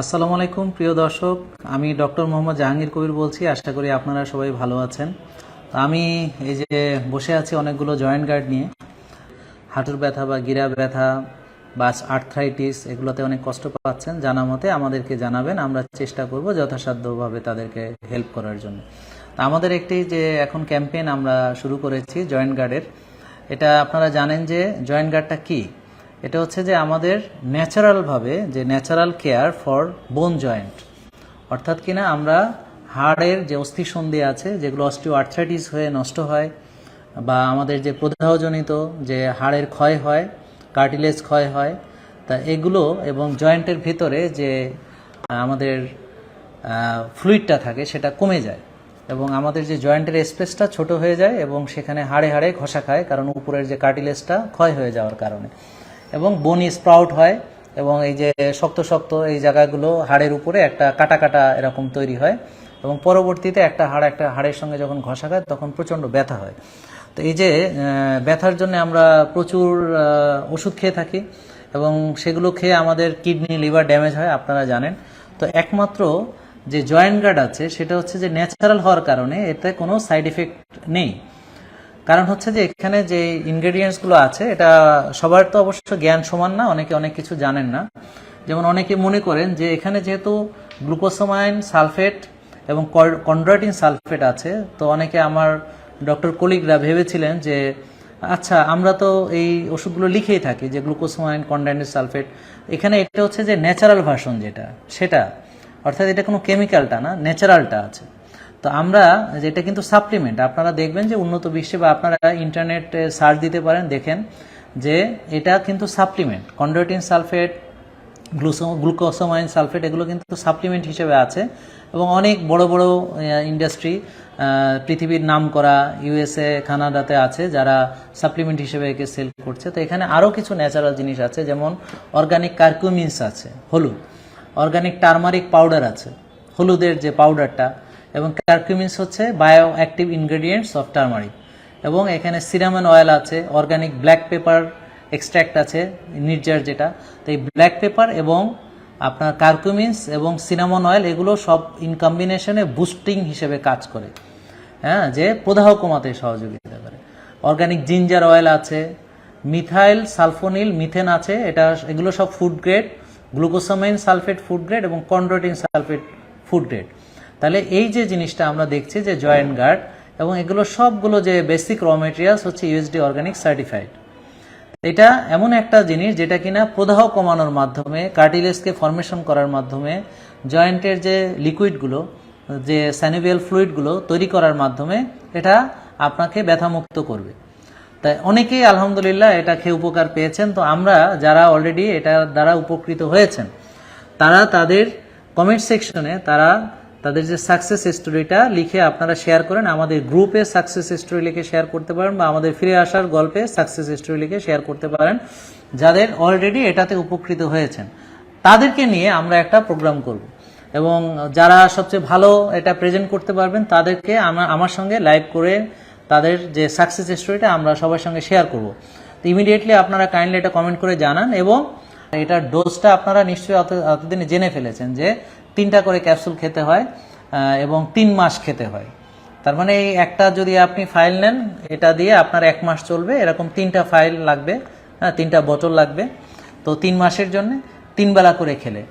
আসসালামু আলাইকুম, প্রিয় দর্শক। আমি ডক্টর মোহাম্মদ জাহাঙ্গীর কবির বলছি, আশা করি আপনারা সবাই ভালো আছেন। আমি এই যে বসে আছি অনেকগুলো জয়েন্ট গার্ড নিয়ে। হাঁটুর ব্যথা বা গিরা ব্যথা বা আর্থ্রাইটিস, এগুলোতে অনেক কষ্ট পাচ্ছেন। জানা মতে আমাদেরকে জানাবেন, আমরা চেষ্টা করব যথাসাধ্যভাবে তাদেরকে হেল্প করার জন্য। তা আমাদের একটি যে এখন ক্যাম্পেইন আমরা শুরু করেছি জয়েন্ট গার্ডের। এটা আপনারা জানেন যে জয়েন্ট গার্ডটা কী? এটা হচ্ছে যে আমাদের ন্যাচারালভাবে যে natural care for bone joint অর্থাৎ কিনা আমরা হাড়ের যে অস্থিসন্ধি আছে, যেগুলো অস্টিও আর্থ্রাইটিস হয়ে নষ্ট হয়, বা আমাদের যে প্রদাহজনিত যে হাড়ের ক্ষয় হয় কার্টিলেজ ক্ষয় হয়, তা এগুলো এবং জয়েন্টের ভিতরে যে আমাদের ফ্লুইডটা থাকে সেটা কমে যায় এবং আমাদের যে জয়েন্টের স্পেসটা ছোট হয়ে যায় এবং সেখানে হাড়ে হাড়ে ঘষা খায় কারণ উপরের যে কার্টিলেজটা ক্ষয় হয়ে যাওয়ার কারণে। এবং বনি স্প্রাউট হয় এবং এই যে শক্ত শক্ত এই জায়গাগুলো হাড়ের উপরে একটা কাটা কাটা এরকম তৈরি হয় এবং পরবর্তীতে একটা হাড় একটা হাড়ের সঙ্গে যখন ঘষা খায় তখন প্রচণ্ড ব্যথা হয়। তো এই যে ব্যথার জন্য আমরা প্রচুর ওষুধ খেয়ে থাকি এবং সেগুলো খেয়ে আমাদের কিডনি, লিভার ড্যামেজ হয়, আপনারা জানেন। তো একমাত্র যে জয়েন্ট গার্ড আছে সেটা হচ্ছে যে ন্যাচারাল হওয়ার কারণে এতে কোনো সাইড এফেক্ট নেই। কারণ হচ্ছে যে এখানে যে ইনগ্রেডিয়েন্টসগুলো আছে, এটা সবার তো অবশ্য জ্ঞান সমান না, অনেকে অনেক কিছু জানেন না। যেমন অনেকে মনে করেন যে এখানে যেহেতু গ্লুকোসামাইন সালফেট এবং কন্ড্রাটিন সালফেট আছে, তো অনেকে আমার ডক্টর কলিগরা ভেবেছিলেন যে আচ্ছা আমরা তো এই ওষুধগুলো লিখেই থাকি যে গ্লুকোসামাইন কন্ড্রাটিন সালফেট এখানে এটা হচ্ছে যে ন্যাচারাল ভার্সন যেটা, সেটা। অর্থাৎ এটা কোনো কেমিক্যালটা না ন্যাচারালটা আছে। তো আমরা যেটা কিন্তু সাপ্লিমেন্ট আপনারা দেখবেন যে উন্নত বিশ্বে বা আপনারা ইন্টারনেটে সার্চ দিতে পারেন, দেখেন যে এটা কিন্তু supplement chondroitin sulphate glucosamine sulphate এগুলো কিন্তু সাপ্লিমেন্ট হিসেবে আছে এবং অনেক বড় বড় ইন্ডাস্ট্রি পৃথিবীর নাম করা ইউএসএ কানাডাতে আছে যারা সাপ্লিমেন্ট হিসেবে একে সেল করছে। তো এখানে আরও কিছু ন্যাচারাল জিনিস আছে, যেমন অর্গানিক কার্কুমিনস আছে, হলুদ। অর্গানিক টার্মারিক পাউডার আছে, হলুদের যে পাউডারটা এবং কার্কুমিনস হচ্ছে bio active ingredients of turmeric এবং এখানে সিরামন অয়েল আছে অর্গানিক ব্ল্যাক পেপার এক্সট্র্যাক্ট আছে নির্জার যেটা। তো এই ব্ল্যাক পেপার এবং আপনার কার্কুমিনস এবং সিনামন অয়েল এগুলো সব ইন কম্বিনেশনে বুস্টিং হিসেবে কাজ করে। হ্যাঁ যে প্রদাহ কমাতে সহযোগিতা করে। অর্গানিক জিঞ্জার অয়েল আছে মিথাইল সালফোনিল মিথেন আছে, এটা এগুলো সব food grade glucosamine sulphate food grade এবং কন্ড্রোটিন সালফেট ফুড গ্রেড তাহলে এই যে জিনিসটা আমরা দেখছি যে জয়েন্ট গার্ড এবং এগুলো সবগুলো যে বেসিক র মেটেরিয়ালস হচ্ছে ইউএসডি অর্গানিক সার্টিফাইড এটা এমন একটা জিনিস যেটা কিনা প্রদাহ কমানোর মাধ্যমে কার্টিলেজকে ফর্মেশন করার মাধ্যমে জয়েন্টের যে লিকুইডগুলো যে স্যানিভিয়াল ফ্লুইডগুলো তৈরি করার মাধ্যমে এটা আপনাকে ব্যথামুক্ত করবে। তাই অনেকেই আলহামদুলিল্লাহ এটা খেয়ে উপকার পেয়েছেন। তো আমরা যারা অলরেডি এটার দ্বারা উপকৃত হয়েছেন, তারা তাদের কমেন্ট সেকশনে তারা তাদের যে সাকসেস স্টোরিটা লিখে আপনারা শেয়ার করেন, আমাদের গ্রুপে সাকসেস স্টোরি লিখে শেয়ার করতে পারেন বা আমাদের ফিরে আসার গল্পে সাকসেস স্টোরি লিখে শেয়ার করতে পারেন, যাদের অলরেডি এটাতে উপকৃত হয়েছেন। তাদেরকে নিয়ে আমরা একটা প্রোগ্রাম করব। এবং যারা সবচেয়ে ভালো এটা প্রেজেন্ট করতে পারবেন, তাদেরকে আমার আমার সঙ্গে লাইভ করে তাদের যে সাকসেস স্টোরিটা আমরা সবার সঙ্গে শেয়ার করব। তো ইমিডিয়েটলি আপনারা কাইন্ডলি এটা কমেন্ট করে জানান এবং এটার ডোজটা আপনারা নিশ্চয়ই অত, অতদিনে জেনে ফেলেছেন যে তিনটা করে ক্যাপসুল খেতে হয় এবং তিন মাস খেতে হয়। তার মানে এই একটা যদি আপনি ফাইল নেন, এটা দিয়ে আপনার এক মাস চলবে, এরকম তিনটা ফাইল লাগবে হ্যাঁ তিনটা বোতল লাগবে। তো তিন মাসের জন্য তিন বেলা করে খেলে।